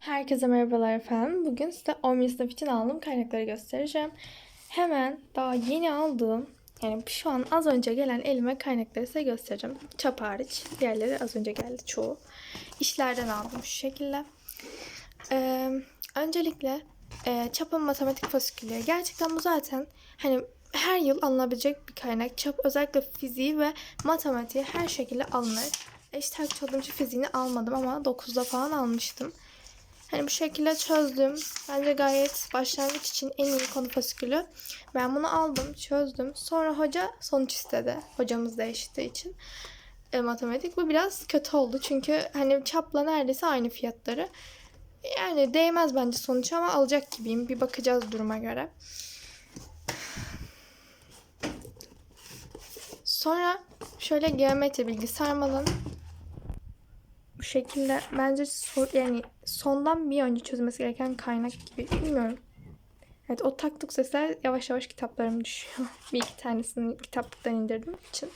Herkese merhabalar efendim. Bugün size 11 sınıf için aldığım kaynakları göstereceğim. Hemen daha yeni aldığım, yani şu an az önce gelen elime kaynakları size göstereceğim. Çap hariç. Diğerleri az önce geldi çoğu. İşlerden aldım şu şekilde. Ee, öncelikle e, çapın matematik fasikülleri. Gerçekten bu zaten hani her yıl alınabilecek bir kaynak. Çap özellikle fiziği ve matematiği her şekilde alınır. Eşit olduğum için fiziğini almadım ama 9'da falan almıştım. Hani bu şekilde çözdüm. Bence gayet başlangıç için en iyi konu fasikülü. Ben bunu aldım, çözdüm. Sonra hoca sonuç istedi. Hocamız değiştiği için. E, matematik bu biraz kötü oldu. Çünkü hani çapla neredeyse aynı fiyatları. Yani değmez bence sonuç ama alacak gibiyim. Bir bakacağız duruma göre. Sonra şöyle geometri bilgi sarmalım. Bu şekilde bence sor, yani sondan bir önce çözülmesi gereken kaynak gibi bilmiyorum. Evet o taktık sesler yavaş yavaş kitaplarım düşüyor. bir iki tanesini kitaplıktan indirdim için.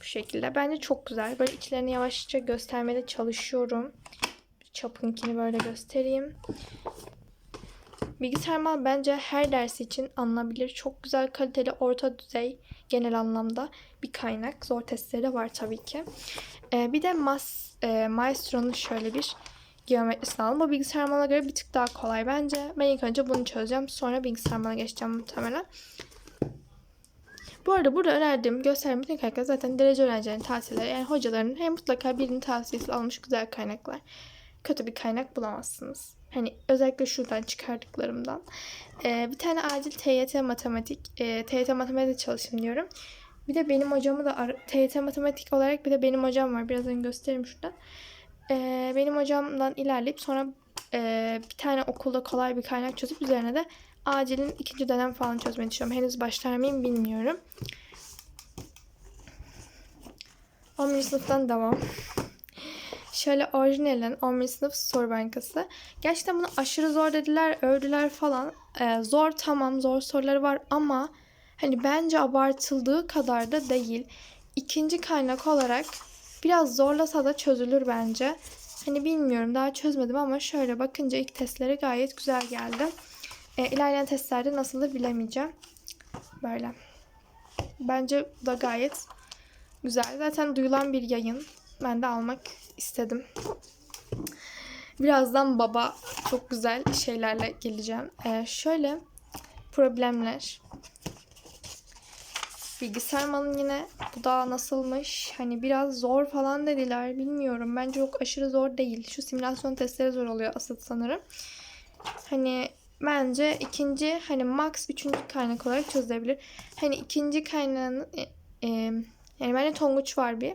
Bu şekilde. Bence çok güzel. Böyle içlerini yavaşça göstermeye çalışıyorum. Çapınkini böyle göstereyim. Bilgisayar mal bence her dersi için alınabilir. Çok güzel kaliteli orta düzey genel anlamda bir kaynak. Zor testleri de var tabii ki. Ee, bir de Mas, e, Maestro'nun şöyle bir geometrisini aldım. Bu bilgisayar malına göre bir tık daha kolay bence. Ben ilk önce bunu çözeceğim. Sonra bilgisayar malına geçeceğim muhtemelen. Bu arada burada önerdiğim gösterdiğim bütün kaynaklar zaten derece öğrencilerin tavsiyeleri. Yani hocaların hem mutlaka birinin tavsiyesi almış güzel kaynaklar. Kötü bir kaynak bulamazsınız. Hani özellikle şuradan çıkardıklarımdan. Ee, bir tane acil TYT matematik, e, TYT matematik çalışın diyorum. Bir de benim hocamı da TYT matematik olarak bir de benim hocam var. Birazdan göstereyim şurada. Ee, benim hocamdan ilerleyip sonra e, bir tane okulda kolay bir kaynak çözüp üzerine de acilin ikinci dönem falan çözmeyi düşünüyorum. Henüz başlar mıyım bilmiyorum. 11. sınıftan devam. Şöyle orijinalin 11. sınıf soru bankası. Gerçekten bunu aşırı zor dediler, övdüler falan. Ee, zor tamam zor soruları var ama hani bence abartıldığı kadar da değil. İkinci kaynak olarak biraz zorlasa da çözülür bence. Hani bilmiyorum daha çözmedim ama şöyle bakınca ilk testleri gayet güzel geldi. Ee, ilerleyen testlerde nasıldır bilemeyeceğim. Böyle. Bence bu da gayet güzel. Zaten duyulan bir yayın. Ben de almak istedim. Birazdan baba çok güzel şeylerle geleceğim. Ee, şöyle problemler. Bilgisayar malın yine bu da nasılmış? Hani biraz zor falan dediler. Bilmiyorum. Bence çok aşırı zor değil. Şu simülasyon testleri zor oluyor asıl sanırım. Hani bence ikinci hani max üçüncü kaynak olarak çözülebilir. Hani ikinci kaynağın e, e, yani bende Tonguç var bir.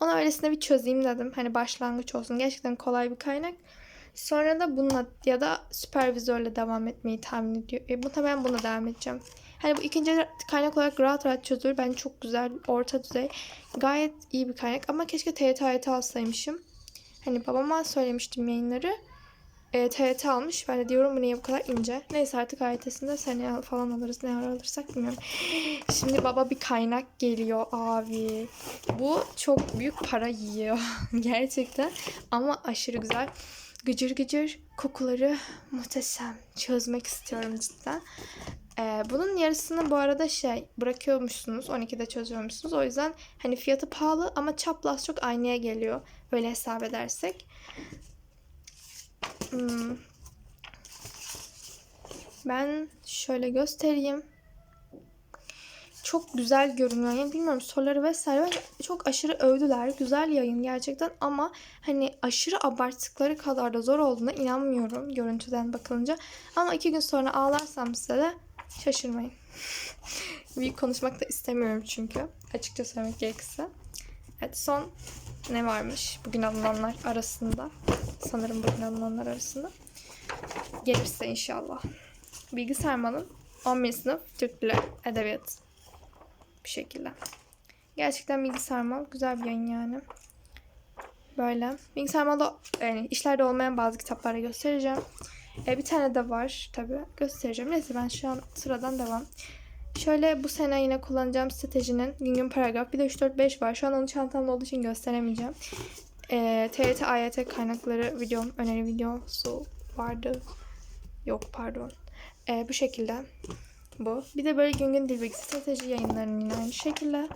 Onu öylesine bir çözeyim dedim. Hani başlangıç olsun. Gerçekten kolay bir kaynak. Sonra da bununla ya da süpervizörle devam etmeyi tahmin ediyor. E, muhtemelen bununla devam edeceğim. Hani bu ikinci kaynak olarak rahat rahat çözülür. Bence çok güzel, orta düzey. Gayet iyi bir kaynak. Ama keşke TYT alsaymışım. Hani babama söylemiştim yayınları. E, TYT almış. Ben de diyorum bu niye bu kadar ince. Neyse artık AYT'sinde seneye falan alırız. Ne ara alırsak bilmiyorum. Şimdi baba bir kaynak geliyor abi. Bu çok büyük para yiyor. Gerçekten. Ama aşırı güzel. Gıcır gıcır kokuları muhteşem. Çözmek istiyorum cidden. Ee, bunun yarısını bu arada şey bırakıyormuşsunuz. 12'de çözüyormuşsunuz. O yüzden hani fiyatı pahalı ama çapraz çok aynıya geliyor. Öyle hesap edersek. Hmm. Ben şöyle göstereyim. Çok güzel görünüyor. Yani bilmiyorum soruları vesaire çok aşırı övdüler. Güzel yayın gerçekten ama hani aşırı abarttıkları kadar da zor olduğuna inanmıyorum görüntüden bakılınca. Ama iki gün sonra ağlarsam size de şaşırmayın. Büyük konuşmak da istemiyorum çünkü. Açıkça söylemek gerekirse. Evet son ne varmış bugün alınanlar arasında. Sanırım bugün alınanlar arasında. Gelirse inşallah. Bilgi sarmanın 11. sınıf Türk Dili Edebiyat. Bir şekilde. Gerçekten bilgi sarmal. Güzel bir yayın yani. Böyle. Bilgi sarmalda yani işlerde olmayan bazı kitapları göstereceğim. E, bir tane de var tabi göstereceğim. Neyse ben şu an sıradan devam. Şöyle bu sene yine kullanacağım stratejinin gün gün paragraf. Bir de 3 4 5 var. Şu an onu çantamda olduğu için gösteremeyeceğim. e, TYT AYT kaynakları videom, öneri videosu vardı. Yok pardon. E, bu şekilde. Bu. Bir de böyle gün gün dil bilgisi strateji yayınlarının yine aynı şekilde.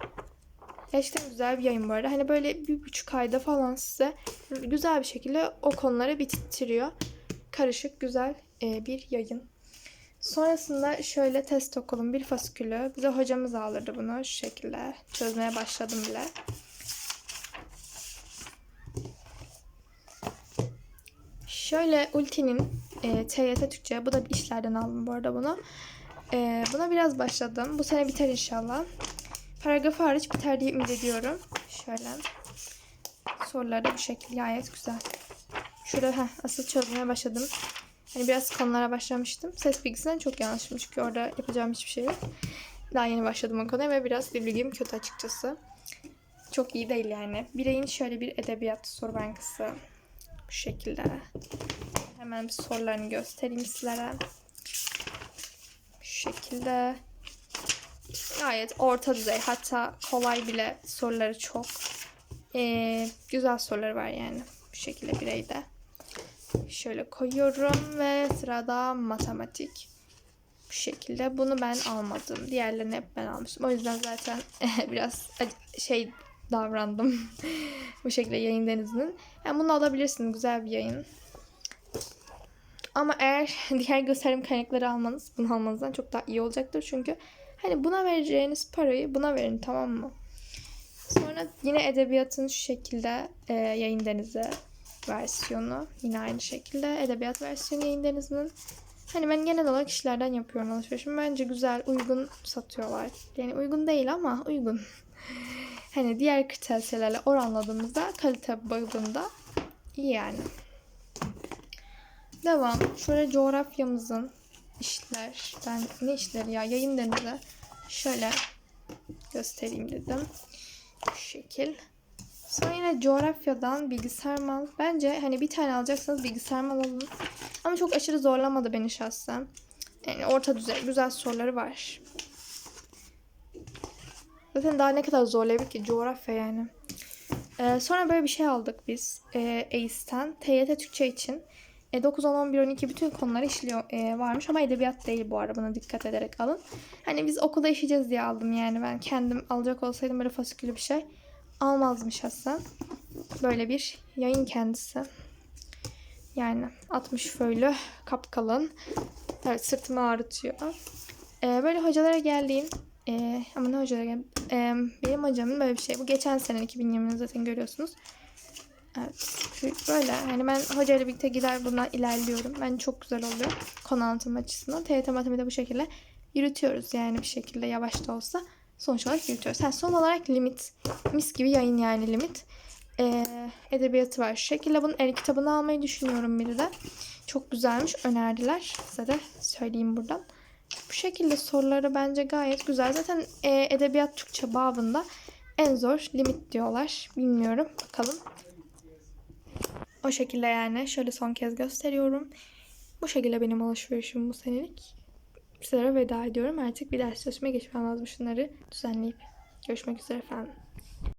Gerçekten güzel bir yayın bu arada. Hani böyle bir buçuk ayda falan size güzel bir şekilde o konuları bitiriyor. Karışık güzel e, bir yayın. Sonrasında şöyle test okulun bir fasikülü. Bize hocamız alırdı bunu şu şekilde. Çözmeye başladım bile. Şöyle Ulti'nin e, TYT Türkçe. Bu da işlerden aldım bu arada bunu. E, buna biraz başladım. Bu sene biter inşallah. Paragrafı hariç biter diye ümit ediyorum. Şöyle. Soruları da bu şekilde gayet güzel. Şurada heh, asıl çözmeye başladım. Hani biraz konulara başlamıştım. Ses bilgisinden çok yanlışım çünkü orada yapacağım hiçbir şey yok. Daha yeni başladım o konuya ve biraz dil bilgim kötü açıkçası. Çok iyi değil yani. Bireyin şöyle bir edebiyat soru bankası. Bu şekilde. Hemen bir sorularını göstereyim sizlere. Şu şekilde. Gayet orta düzey hatta kolay bile soruları çok. Ee, güzel soruları var yani. Bu şekilde bireyde. Şöyle koyuyorum ve sırada matematik. Bu şekilde. Bunu ben almadım. Diğerlerini hep ben almıştım. O yüzden zaten biraz şey davrandım. Bu şekilde yayın denizinin. Yani bunu alabilirsin. Güzel bir yayın. Ama eğer diğer gösterim kaynakları almanız, bunu almanızdan çok daha iyi olacaktır. Çünkü hani buna vereceğiniz parayı buna verin tamam mı? Sonra yine edebiyatın şu şekilde e, yayın denizi versiyonu. Yine aynı şekilde edebiyat versiyonu yayın denizinin. Hani ben genel olarak kişilerden yapıyorum alışverişimi. Bence güzel, uygun satıyorlar. Yani uygun değil ama uygun. hani diğer kırtasiyelerle oranladığımızda kalite bağlamında iyi yani. Devam. Şöyle coğrafyamızın işlerden ne işleri ya yayın denizi şöyle göstereyim dedim. Şu şekil. Sonra yine coğrafyadan bilgisayar mal. Bence hani bir tane alacaksanız bilgisayar mal alın. Ama çok aşırı zorlamadı beni şahsen. Yani orta düzey güzel soruları var. Zaten daha ne kadar zorlayabilir ki coğrafya yani. Ee, sonra böyle bir şey aldık biz. Ee, ACE'ten. TYT Türkçe için. E, 9, 10, 11, 12 bütün konuları işliyor e, varmış ama edebiyat değil bu arada buna dikkat ederek alın. Hani biz okulda işleyeceğiz diye aldım yani ben kendim alacak olsaydım böyle fasikülü bir şey almazdım şahsen. Böyle bir yayın kendisi. Yani 60 föylü kapkalın. Evet sırtımı ağrıtıyor. E, böyle hocalara geldiğim e, ama ne hocalara gel e, benim hocamın böyle bir şey. Bu geçen sene 2020'de zaten görüyorsunuz. Evet. Böyle yani ben hocayla birlikte gider buna ilerliyorum. Ben çok güzel oluyor konu anlatım açısından. TYT matematiği bu şekilde yürütüyoruz yani bir şekilde yavaş da olsa sonuç olarak yürütüyoruz. Ha, son olarak limit. Mis gibi yayın yani limit. Ee, edebiyatı var. Şu şekilde el kitabını almayı düşünüyorum biri de. Çok güzelmiş. Önerdiler. Size de söyleyeyim buradan. Bu şekilde soruları bence gayet güzel. Zaten e, edebiyat Türkçe babında en zor limit diyorlar. Bilmiyorum. Bakalım. O şekilde yani. Şöyle son kez gösteriyorum. Bu şekilde benim alışverişim bu senelik. Sizlere veda ediyorum. Artık bir ders çalışmaya geçmem lazım. Şunları düzenleyip. Görüşmek üzere efendim.